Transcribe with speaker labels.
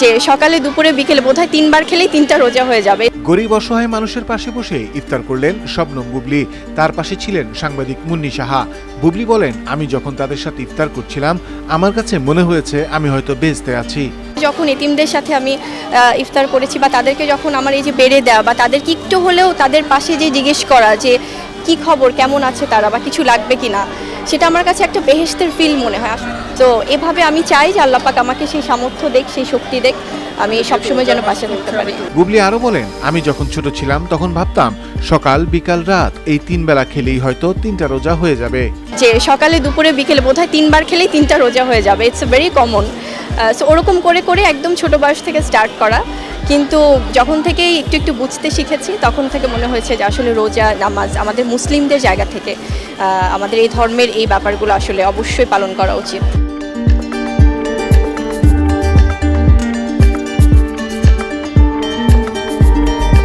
Speaker 1: যে সকালে দুপুরে বিকেলে বোধহয় তিনবার খেলেই তিনটা রোজা হয়ে যাবে।
Speaker 2: গরিব অসহায় মানুষের পাশে বসে ইফতার করলেন শবনম বুবলি। তার পাশে ছিলেন সাংবাদিক মুন্নি সাহা। বুবলি বলেন আমি যখন তাদের সাথে ইফতার করছিলাম আমার কাছে মনে হয়েছে আমি হয়তো বেঁচতে আছি।
Speaker 1: যখন এতিমদের সাথে আমি ইফতার করেছি বা তাদেরকে যখন আমার এই যে বেড়ে দেওয়া বা তাদেরকে একটু হলেও তাদের পাশে যে জিজ্ঞেস করা যে কি খবর? কেমন আছে তারা? বা কিছু লাগবে কি না সেটা আমার কাছে একটা বেহেস্তের ফিল মনে হয়। তো এভাবে আমি চাই যে আল্লাহ পাক আমাকে সেই সামর্থ্য দেখ সেই শক্তি দেখ আমি সবসময় যেন পাশে থাকতে পারি।
Speaker 2: বুবলি আরও বলেন আমি যখন ছোট ছিলাম তখন ভাবতাম সকাল বিকাল রাত এই তিন বেলা খেলেই হয়তো তিনটা রোজা হয়ে যাবে।
Speaker 1: যে সকালে দুপুরে বিকেলে বোধহয় তিনবার খেলেই তিনটা রোজা হয়ে যাবে। ইটস ভেরি কমন সো ওরকম করে করে একদম ছোট বয়স থেকে স্টার্ট করা। কিন্তু যখন থেকেই একটু একটু বুঝতে শিখেছি, তখন থেকে মনে হয়েছে যে আসলে রোজা নামাজ আমাদের মুসলিমদের জায়গা থেকে আমাদের এই ধর্মের এই ব্যাপারগুলো আসলে অবশ্যই পালন করা উচিত।